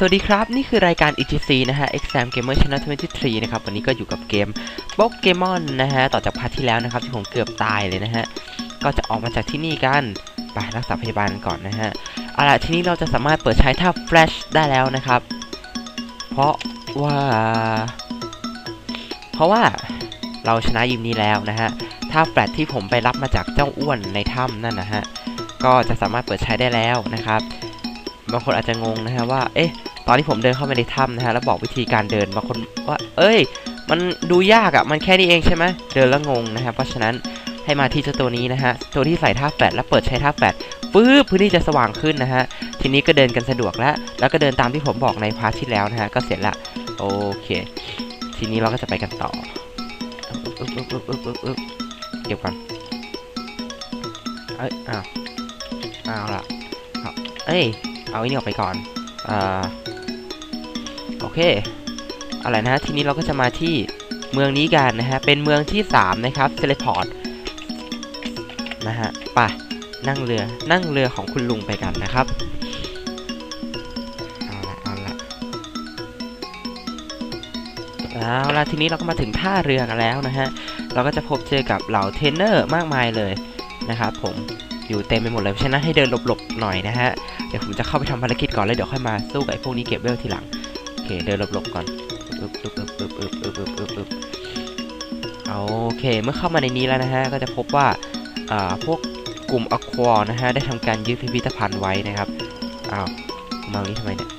สวัสดีครับ นี่คือรายการ ETC นะฮะ Exam Gamer Channel 23 นะครับ วันนี้ก็อยู่กับเกมโปเกมอนนะฮะ ต่อจากพาร์ทที่แล้วนะครับ ที่ผมเกือบตายเลยนะฮะ ก็จะออกมาจากที่นี่กัน ไปรักษาพยาบาลก่อนนะฮะเอาล่ะทีนี้เราจะสามารถเปิดใช้ท่า Flash ได้แล้วนะครับ เพราะว่า เพราะว่าเราชนะยิมนี้แล้วนะฮะท่าแฟลชที่ผมไปรับมาจากเจ้าอ้วนในถ้ำนั่นนะฮะ ก็จะสามารถเปิดใช้ได้แล้วนะครับบางคนอาจจะงงนะฮะว่า เอ๊ะ ตอนที่ผมเดินเข้าไปในถ้ำนะฮะแล้วบอกวิธีการเดินบางคนว่า เอ้ย มันดูยากอะ่ะมันแค่นี้เองใช่ไหมเดินแล้วงงนะฮะเพราะฉะนั้นให้มาที่เจ้าตัวนี้นะฮะตัวที่ใส่ท่าแฟลชแล้วเปิดใช้ท่าแฟลชปึ๊บพื้นที่จะสว่างขึ้นนะฮะทีนี้ก็เดินกันสะดวกแล้ว แล้วก็เดินตามที่ผมบอกในพาร์ทที่แล้วนะฮะก็เสร็จละโอเค ทีนี้เราก็จะไปกันต่อเก็บก่อนเอ้ยอ้าวอ้าวละเอ้ยเอาอ้นี่ออกไปก่อน อ่า โอเคอะไรนะทีนี้เราก็จะมาที่เมืองนี้กันนะฮะ เป็นเมืองที่ 3 นะครับเซเลพอร์ตนะฮะไปนั่งเรือนั่งเรือของคุณลุงไปกันนะครับเอาละเอาละเอาละทีนี้เราก็มาถึงท่าเรือกันแล้วนะฮะ เราก็จะพบเจอกับเหล่าเทรนเนอร์มากมายเลยนะครับผมอยู่เต็มไปหมดเลยเพราะฉะนั้นให้เดินหลบๆหน่อยนะฮะ เดี๋ยวผมจะเข้าไปทำภารกิจก่อนแล้วเดี๋ยวค่อยมาสู้กับไอ้พวกนี้เก็บเวลทีหลัง เคเดินหลบๆก่อนอึบอึบอึบอึบอึบอึบอึบอึบอึบโอเค เมื่อเข้ามาในนี้แล้วนะฮะ ก็จะพบว่าอ่าพวกกลุ่มอควอนะฮะ ได้ทำการยึดพิพิธภัณฑ์ไว้นะครับอ้าวมาตรงนี้ทำไมเนี่ย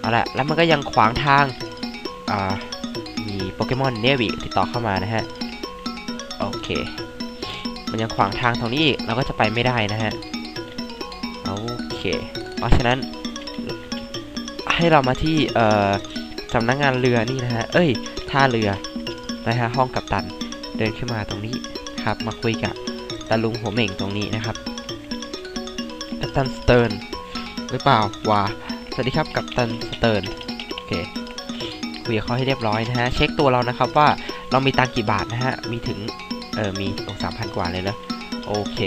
เอาละแล้วมันก็ยังขวางทางอ่ามีโปเกมอนเนวิติดต่อเข้ามานะฮะ โอเค มันยังขวางทางตรงนี้อีกเราก็จะไปไม่ได้นะฮะ โอเค เพราะฉะนั้นให้เรามาที่เอ่อ สำนักงานเรือนี่นะฮะ เอ้ย ท่าเรือนะฮะห้องกัปตัน เดินขึ้นมาตรงนี้ครับ มาคุยกับตาลุงหัวเหม่งตรงนี้นะครับกัปตันสเติร์นหรือเปล่าวะสวัสดีครับกัปตันสเติร์นโอเคคุยกับเขาให้เรียบร้อยนะฮะ เช็คตัวเรานะครับว่าเรามีตังกี่บาทนะฮะ มีถึง เออมีองสามพันกว่าเลยแล้วโอเค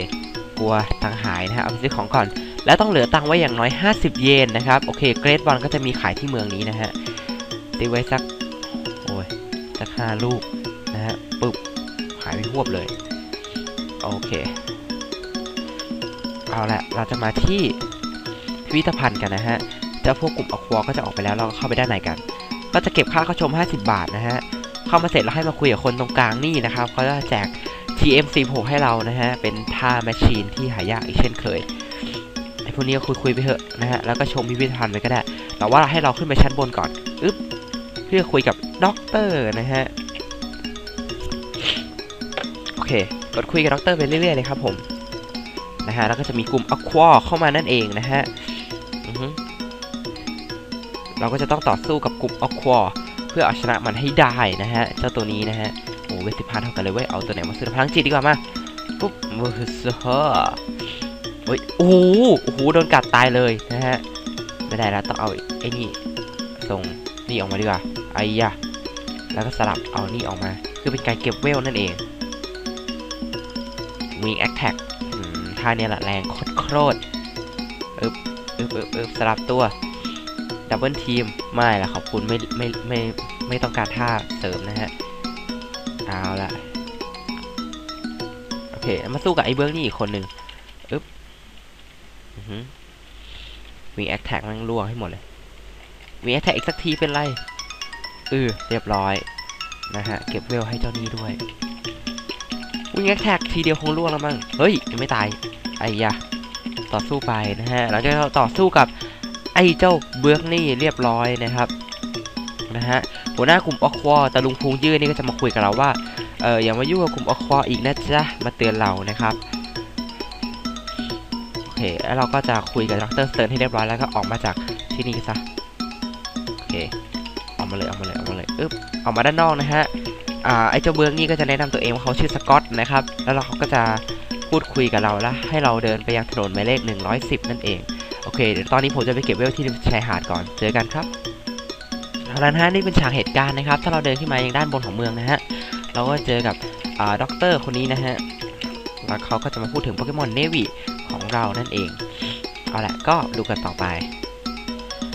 กลัวตังหายนะฮะ เอาไปซื้อของก่อน แล้วต้องเหลือตังไว้อย่างน้อย 50 เยนนะครับ โอเค เกรดบอลก็จะมีขายที่เมืองนี้นะฮะ ตีไว้สัก โอ้ย สักห้าลูกนะฮะ ปึ๊บขายไปหวบเลย โอเค เอาละเราจะมาที่พิพิธภัณฑ์กันนะฮะเจ้าพวกกลุ่มอควอก็จะออกไปแล้วเราก็เข้าไปด้านในกัน ก็จะเก็บค่าเข้าชม 50 บาทนะฮะ เข้ามาเสร็จแล้วให้มาคุยกับคนตรงกลางนี่นะครับเขาจะแจก TM46 ให้เรานะฮะ เป็นท่าแมชชีนที่หายากอีกเช่นเคยไอพวกนี้ก็คุยคุยๆไปเถอะนะฮะ แล้วก็ชมพิพิธภัณฑ์ไปก็ได้ แต่ว่าให้เราขึ้นไปชั้นบนก่อน อึ๊บ เพื่อคุยกับด็อกเตอร์นะฮะ โอเค กดคุยกับด็อกเตอร์ไปเรื่อยๆเลยครับผม นะฮะ แล้วก็จะมีกลุ่มอควอเข้ามานั่นเองนะฮะเราก็จะต้องต่อสู้กับกลุ่มอควอเพื่อเอาชนะมันให้ได้นะฮะ เจ้าตัวนี้นะฮะ โอ้เวทสิพันเท่ากันเลยเว้ย เอาตัวไหนมาซื้อพลังจิตดีกว่ามา ปุ๊บมือเซอร์เฮ้ยโอ้โหโอ้โห โดนกัดตายเลยนะฮะ ไม่ได้แล้วต้องเอาไอ้นี่ส่งนี่ออกมาดีกว่า อ้ยะแล้วก็สลับเอานี่ออกมา คือเป็นการเก็บเวลนั่นเอง Wing Attack อืมท่าเนี้ยแหละแรงโคตรรอึบอึบอึบอึบสลับตัวดับเบิลทีมไม่ละขอบคุณไม่ไม่ไม่ไม่ต้องการท่าเสริมนะฮะ เอาละโอเค มาสู้กับไอ้เบิร์กนี่อีกคนหนึ่งอึ๊บวิ่งแอคแท็กมันล่วงให้หมดเลยวิ่งแอคแท็กอีกสักทีเป็นไร เออเรียบร้อย นะฮะ เก็บเวลให้เจ้านี้ด้วยวิ่งแอคแท็กทีเดียวคงล่วงแล้วมั้งเฮ้ยยังไม่ตายไอ้ยะต่อสู้ไปนะฮะเราจะต่อสู้กับไอ้เจ้าเบิร์กนี่เรียบร้อยนะครับนะฮะหัวหน้ากลุ่มอควอตะลุงพุงยืดนี่ก็จะมาคุยกับเราว่าเอออย่ามายุ่งกับกลุ่มอควออีกนะจ๊ะมาเตือนเรานะครับโอเคแล้วเราก็จะคุยกับดรสเติร์นให้เรียบร้อยแล้วก็ออกมาจากที่นี่ซะโอเค มาเลยออกมาเลยออกมาเลยอึ๊บออกมาด้านนอกนะฮะอ่าไอ้เจ้าเบืองนี่ก็จะแนะนำตัวเองว่าเขาชื่อสกอตนะครับแล้วเราเขาก็จะพูดคุยกับเราแล้วให้เราเดินไปยังถนนหมายเลข 110 นั่นเองโอเคเดี๋ยวตอนนี้ผมจะไปเก็บเวลที่ชายหาดก่อนเจอกันครับเอาละนะฮะนี่เป็นฉากเหตุการณ์นะครับ ถ้าเราเดินขึ้นมายังด้านบนของเมืองนะฮะเราก็เจอกับอ่าด็อกเตอร์คนนี้นะฮะแล้วเขาก็จะมาพูดถึงโปเกมอนเนวิของเรานั่นเองเอาละก็ดูกันต่อไป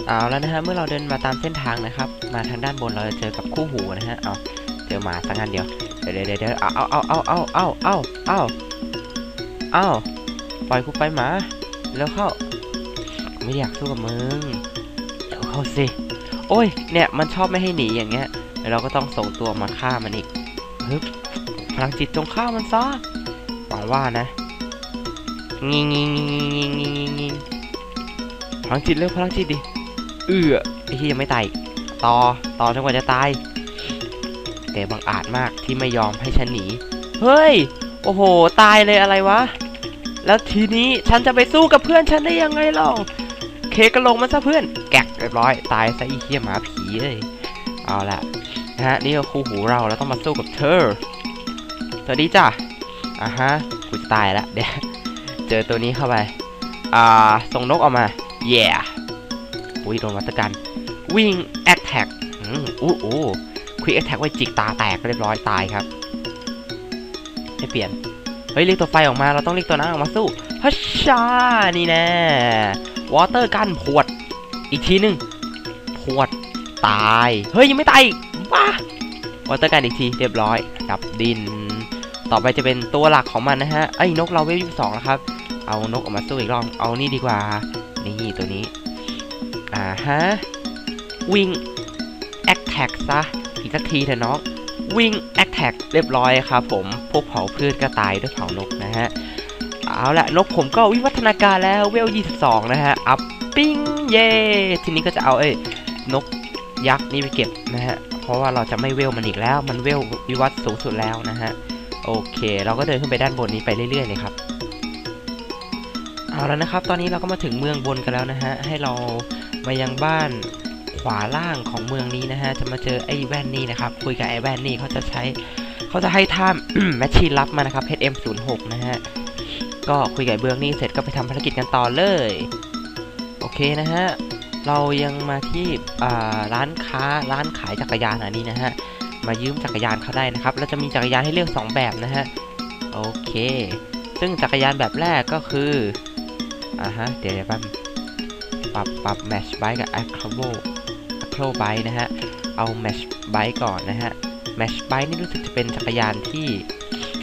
เอาแล้วนะฮะเมื่อเราเดินมาตามเส้นทางนะครับ มาทางด้านบนเราจะเจอกับคู่หูนะฮะเอาเจอหมาสักงันเดียวเดี๋ยวเดี๋ยวเดี๋ยวเอาเอาเอาเอาเอาเอาเอาเอาเอาปล่อยกูไปหมาแล้วเข้า ไม่อยากสู้กับมึงเดี๋ยวเข้าสิโอ้ยเนี่ยมันชอบไม่ให้หนีอย่างเงี้ยแล้วเราก็ต้องส่งตัวมาฆ่ามันอีกฮึบพลังจิตจงฆ่ามันซะหวังว่านะงิงงิงงิงงิงงิงงิงงิงพลังจิตเร็วพลังจิตดิ เอือไอ้ที่ยังไม่ตายต่อต่อจนกว่าจะตาย แต่บังอาจมากที่ไม่ยอมให้ฉันหนี เฮ้ย โอ้โห ตายเลยอะไรวะ แล้วทีนี้ฉันจะไปสู้กับเพื่อนฉันได้ยังไงล่าเคกระลงมันซะเพื่อน แกกเรียบร้อย ตายซะไอีเหี้ยหมาผีเลยเอาละนะฮะ นี่ก็คู่หูเราแล้วต้องมาสู้กับเธอ สวัสดีจ้ะอะฮะ กูจะตายละเดี๋ยวเจอตัวนี้เข้าไป อ่า ส่งนกออกมา เย่ อุ้ยโดนวัตกัน วิ่งแอคแท็กอู้อู้ควิกแอคแท็กไว้จิกตาแตกเรียบร้อยตายครับให้เปลี่ยน เฮ้ยเรียกตัวไฟออกมาเราต้องเรียกตัวนั้นออกมาสู้ฮัชชานี่แน่วอเตอร์กันพวด อีกทีหนึ่งพวดตาย เฮ้ยยังไม่ตายอีกบ้าวอเตอร์กันอีกทีเรียบร้อยดับดิน ต่อไปจะเป็นตัวหลักของมันนะฮะไอ้นกเราเวลยี่สิบสองแล้วครับ เอานกออกมาสู้อีกรอบเอานี่ดีกว่า นี่ตัวนี้ อ่าฮะ วิ่งแอคแท็กซะ อีกสักทีเถอะน้อง วิ่งแอคแท็กเรียบร้อยครับผม พวกเผาพืชก็ตายด้วยเผานกนะฮะ เอาละนกผมก็วิวัฒนาการแล้วเวล 22 นะฮะ อัพปิ้งเย่ทีนี้ก็จะเอาเอ้ยนกยักษ์นี่ไปเก็บนะฮะ เพราะว่าเราจะไม่เวลมันอีกแล้ว มันเวลวิวัฒน์สูงสุดแล้วนะฮะ โอเค เราก็เดินขึ้นไปด้านบนนี้ไปเรื่อยๆเลยครับเอาแล้วนะครับ ตอนนี้เราก็มาถึงเมืองบนกันแล้วนะฮะ ให้เรา มายังบ้านขวาล่างของเมืองนี้นะฮะ จะมาเจอไอ้แว่นนี่นะครับ คุยกับไอ้แว่นนี่เขาจะใช้เขาจะให้ท่ามแมชชีนลับมานะครับ HM06 นะฮะ ก็คุยกับเบืองนี่เสร็จก็ไปทำภารกิจกันต่อเลย โอเคนะฮะ เรายังมาที่ร้านค้าร้านขายจักรยานอันนี้นะฮะ มายืมจักรยานเขาได้นะครับ แล้วจะมีจักรยานให้เลือก 2 แบบนะฮะ โอเค ซึ่งจักรยานแบบแรกก็คืออ่าฮะ เดี๋ยวเดี๋ยวแป๊บ ปรับปรับแมชไบค์กับ a c r o b o a c r o b i k e นะฮะ เอาแมชไบค์ก่อนนะฮะแมชไบค์นี่รู้สึกจะเป็นจักรยานที่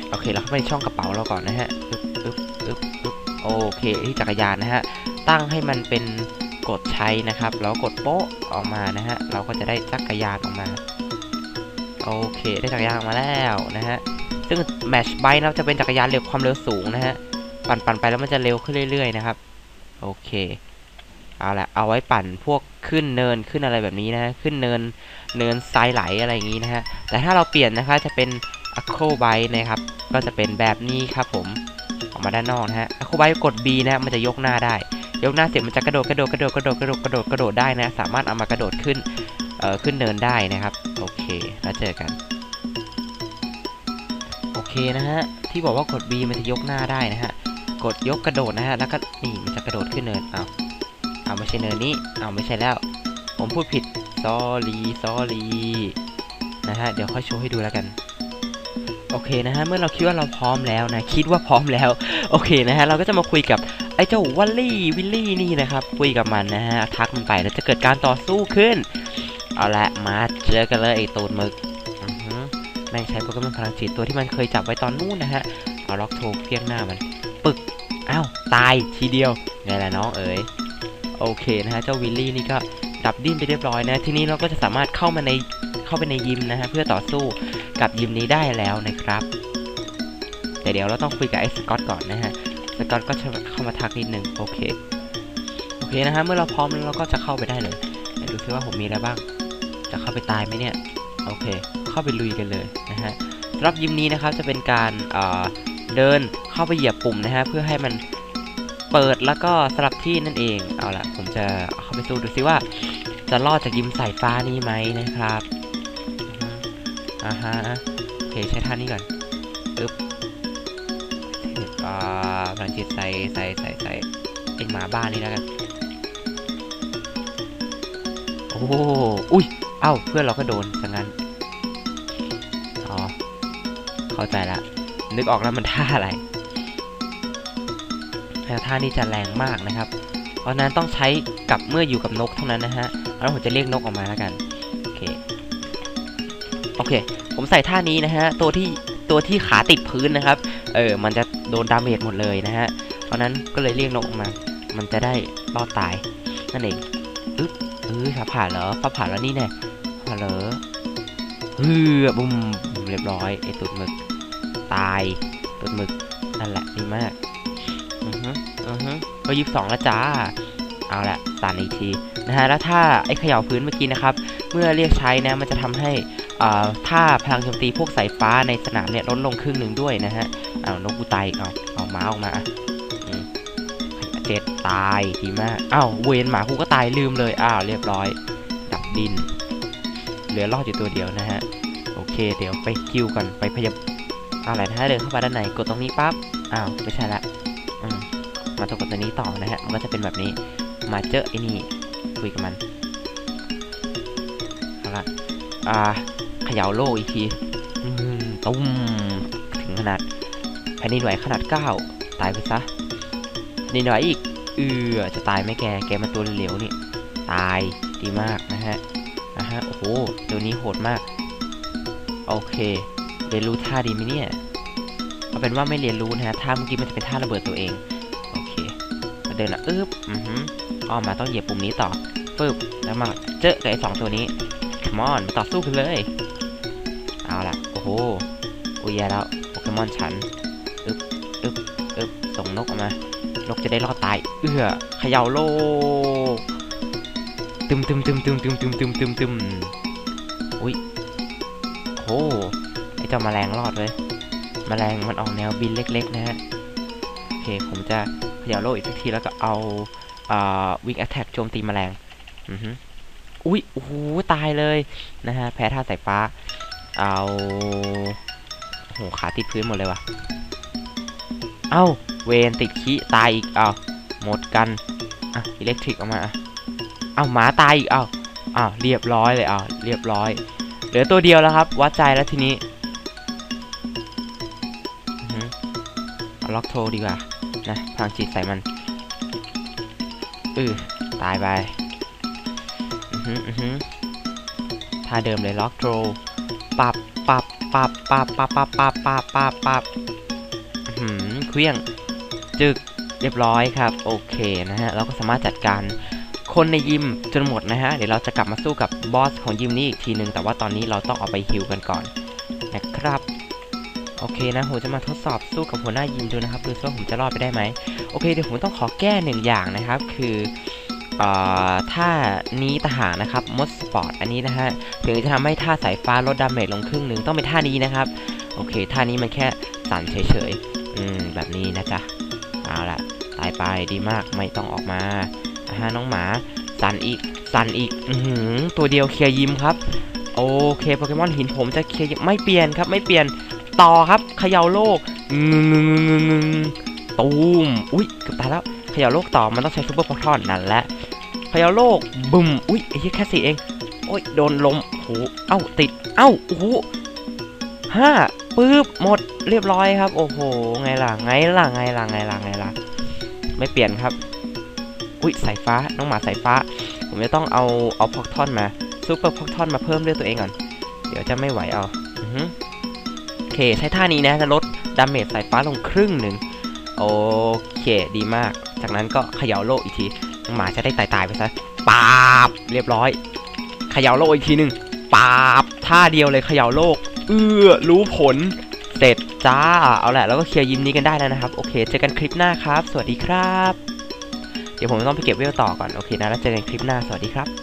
โอเค เราเข้าไปในช่องกระเป๋าเราก่อนนะฮะอึ๊บอึ๊บอึ๊บอึ๊บโอเคที่จักรยานนะฮะ ตั้งให้มันเป็นกดใช้นะครับ แล้วกดโป๊ะออกมานะฮะ เราก็จะได้จักรยานออกมา โอเค ได้จักรยานออกมาแล้วนะฮะ ซึ่งแมชไบค์นะครับจะเป็นจักรยานเร็วความเร็วสูงนะฮะ ปั่นปั่นไปแล้วมันจะเร็วขึ้นเรื่อยๆนะครับ โอเค เอาละเอาไว้ปั่นพวกขึ้นเนินขึ้นอะไรแบบนี้นะ ขึ้นเนินเนินทรายไหลอะไรอย่างนี้นะฮะ แต่ถ้าเราเปลี่ยนนะคะจะเป็น a c r o b i k e นะครับ ก็จะเป็นแบบนี้ครับผม ออกมาด้านนอกนะฮะ a c r o b i k e กด B นะฮะมันจะยกหน้าได้ ยกหน้าเสร็จมันจะกระโดดกระโดดกระโดดกระโดดกระโดดกระโดดกระโดดได้นะ สามารถเอามากระโดดขึ้น เอ่อ ขึ้นเนินได้นะครับ โอเค แล้วเจอกัน โอเคนะฮะ ที่บอกว่ากด B มันจะยกหน้าได้นะฮะ กดยกกระโดดนะฮะ แล้วก็นี่มันจะกระโดดขึ้นเนิน เอา ไม่ใช่เนินนี้เอาไม่ใช่แล้ว ผมพูดผิด sorry sorry นะฮะ เดี๋ยวค่อยโชว์ให้ดูแล้วกัน โอเคนะฮะ เมื่อเราคิดว่าเราพร้อมแล้วนะ คิดว่าพร้อมแล้ว โอเคนะฮะ เราก็จะมาคุยกับไอ้เจ้าวัลลี่วิลลี่นี่นะครับ คุยกับมันนะฮะ ทักมันไปแล้วจะเกิดการต่อสู้ขึ้น เอาละมาเจอกันเลยไอ้ตูนมึกแม่งใช้โปเกมอนพลังจิตตัวที่มันเคยจับไว้ตอนนู้นนะฮะ เอาล็อกโทเพียงหน้ามัน ปึก อ้าว ตายทีเดียว ไงล่ะน้องเอ๋ย โอเคนะฮะเจ้าวิลลี่นี่ก็ดับดิ้นไปเรียบร้อยนะ ทีนี้เราก็จะสามารถเข้ามาในเข้าไปในยิมนะฮะเพื่อต่อสู้กับยิมนี้ได้แล้วนะครับ แต่เดี๋ยวเราต้องคุยกับไอ้สกอตก่อนนะฮะสกอตก็จะเข้ามาทักนิดนึงโอเคโอเคนะฮะเมื่อเราพร้อมแล้วเราก็จะเข้าไปได้เลยดูซิว่าผมมีอะไรบ้าง จะเข้าไปตายไหมเนี่ยโอเค เข้าไปลุยกันเลยนะฮะรับยิมนี้นะครับจะเป็นการเอ่อเดินเข้าไปเหยียบปุ่มนะฮะเพื่อให้มัน เปิดแล้วก็สลับที่นั่นเอง เอาละผมจะเข้าไปสู้ดูซิว่า จะรอดจากยิมสายฟ้านี้ไหมนะครับอ่าฮะโอเคใช้ท่านี้ก่อนอึ๊บอ่าพลังจิตใส่ใส่ใส่ใส่ไอหมาบ้านนี่แล้วกันโอ้อุ้ย เอ้า เพื่อนเราก็โดนสังงั้น อ๋อ เข้าใจละ นึกออกแล้วมันท่าอะไร แล้วท่านี้จะแรงมากนะครับ เพราะนั้นต้องใช้กับเมื่ออยู่กับนกเท่านั้นนะฮะแล้วผมจะเรียกนกออกมาแล้วกันโอเคโอเค ผมใส่ท่านี้นะฮะตัวที่ตัวที่ขาติดพื้นนะครับ เออมันจะโดนดาเมจหมดเลยนะฮะเพราะนั้นก็เลยเรียกนกออกมา มันจะได้รอดตายนั่นเองอึ๊บเออฟ้าผ่าเหรอฟ้าผ่าแล้วนี่แน่ผ่าเหรอเออบุ้มเรียบร้อยไอตุดหมึกตายตุดหมึกนั่นแหละดีมาก ฮึอือฮึก็ยีิบสองแล้วจ้า เอาละสานอีกทีนะฮะแล้วถ้าไอ้เขย่าพื้นเมื่อกี้นะครับ เมื่อเรียกใช้นะมันจะทำให้อ่าถ้าพลังโจมตีพวกสายฟ้าในสนามเนี่ยลดลงครึ่งหนึ่งด้วยนะฮะเอานกกูตายเอาเอาหมาออกมาเจ็ดตายดีมากอ้าวเวนหมากูก็ตายลืมเลยอ้าวเรียบร้อย ดับดิน เหลือรอดอยู่ตัวเดียวนะฮะโอเค เดี๋ยวไปคิวก่อนไปพยาอะไรนะฮะเดินเข้าไปด้านในกดตรงนี้ปั๊บอ้าวไม่ใช่ละ มาตรงกดตัวนี้ต่อนะฮะ มันก็จะเป็นแบบนี้ มาเจอไอ้นี่คุยกับมันเอาละอ่าเขย่าโลกอีกทีอืมตุ้มถึงขนาดแผ่นดินไหวขนาด 9 ตายไปซะแผ่นดินไหวอีก เออจะตายไหมแก แกมาตัวเหลวนี่ ตายดีมากนะฮะนะฮะ โอ้โห ตัวนี้โหดมาก โอเคเรียนรู้ท่าดีไหมเนี่ย เอาเป็นว่าไม่เรียนรู้นะฮะท่าเมื่อกี้มันจะเป็นท่าระเบิดตัวเอง โอเคมาเดินละอึ๊บอือฮึอ้อมมาต้องเหยียบปุ่มนี้ต่อปึ๊บแล้วมาเจอกับไอ้สองตัวนี้ come on มาต่อสู้กันเลย เอาล่ะ โอ้โหโอ้ยแย่แล้วโปเกมอนฉันอึ๊บอึ๊บอึ๊บส่งนกออกมานกจะได้รอดตาย เอื้อเขย่าโลกตึมตึมตึมตึมตึมตึมตึมตึมตึมอุ้ยโอ้ไอ้เจ้าแมลงรอดเลย แมลงมันออกแนวบินเล็ก ๆ นะฮะโอเคผมจะเขย่าโลกอีกสักทีแล้วก็เอาวิกแอทแทกโจมตีแมลงอือฮึอุ้ยโอ้โหตายเลยนะฮะแพ้ท่าสายฟ้า เอาโอ้โหขาติดพื้นหมดเลยว่ะเอ้าเวนติดขี้ตายอีกเอาหมดกันอะอิเล็กทริกออกมาอะเอาหมาตายอีกเอาอ้าวเรียบร้อยเลยเอาเรียบร้อย เหลือตัวเดียวแล้วครับ วัดใจแล้วทีนี้ ล็อกโทรดีกว่า นะพลังจิตใส่มันอือตายไปอือหืออือหือท่าเดิมเลยล็อกโทรปับปับปับปับปับปับปับปับปับปับอือหือเคลี้ยงจึกเรียบร้อยครับ โอเคนะฮะ เราก็สามารถจัดการคนในยิมจนหมดนะฮะ เดี๋ยวเราจะกลับมาสู้กับบอสของยิมนี้อีกทีหนึ่งแต่ว่าตอนนี้เราต้องเอาไปฮิลกันก่อนนะครับ โอเคนะผมจะมาทดสอบสู้กับหัวหน้ายิมดูนะครับดูซิว่าผมจะรอดไปได้ไหมโอเคเดี๋ยวผมต้องขอแก้หนึ่งอย่างนะครับ คือท่านี้ทหารนะครับมดสปอร์ตอันนี้นะฮะถึงจะทำให้ท่าสายฟ้าลดดาเมจลงครึ่งหนึ่งต้องเป็นท่านี้นะครับ โอเค ท่านี้มันแค่สั่นเฉยๆอืมแบบนี้นะจ๊ะเอาละตายไปดีมากไม่ต้องออกมาอาฮะน้องหมาสั่นอีกสั่นอีกอือหือตัวเดียวเคลียร์ยิมครับโอเคโปเกมอนหินผมจะเคลียร์ไม่เปลี่ยนครับไม่เปลี่ยน ต่อครับเขย่าโลกงึงงึงงึงงึงตูมอุ้ยเกือบตายแล้วเขย่าโลกต่อมันต้องใช้ซูเปอร์พอทอนนั่นแหละเขย่าโลกบึมอุ้ยไอ้แค่สี่เองโอ้ยโดนลมโอ้โหเอ้าติดเอ้าโอ้โหห้าปึ๊บหมดเรียบร้อยครับ โอ้โหไงล่ะไงล่ะไงล่ะไงล่ะไงล่ะไม่เปลี่ยนครับอุ้ยสายฟ้าน้องหมาสายฟ้า ผมจะต้องเอาเอาพอกทอนมาซูเปอร์พอกทอนมาเพิ่มเลือดตัวเองก่อน เดี๋ยวจะไม่ไหวเอาอือ ใช้ท่านี้นะจะลดดาเมจสายฟ้าลงครึ่งหนึ่งโอเคดีมาก จากนั้นก็เขย่าโลกอีกทีหมาจะได้ตายตายไปซะปาบเรียบร้อย เขย่าโลกอีกทีหนึ่งปาบท่าเดียวเลยเขย่าโลก เอื้อรู้ผลเสร็จจ้าเอาแหละแล้วก็เคลียร์ยิมนี้กันได้แล้วนะครับ โอเค เจอกันคลิปหน้าครับ สวัสดีครับ เดี๋ยวผมต้องไปเก็บเวลต่อก่อน โอเคนะแล้วเจอกันคลิปหน้าสวัสดีครับ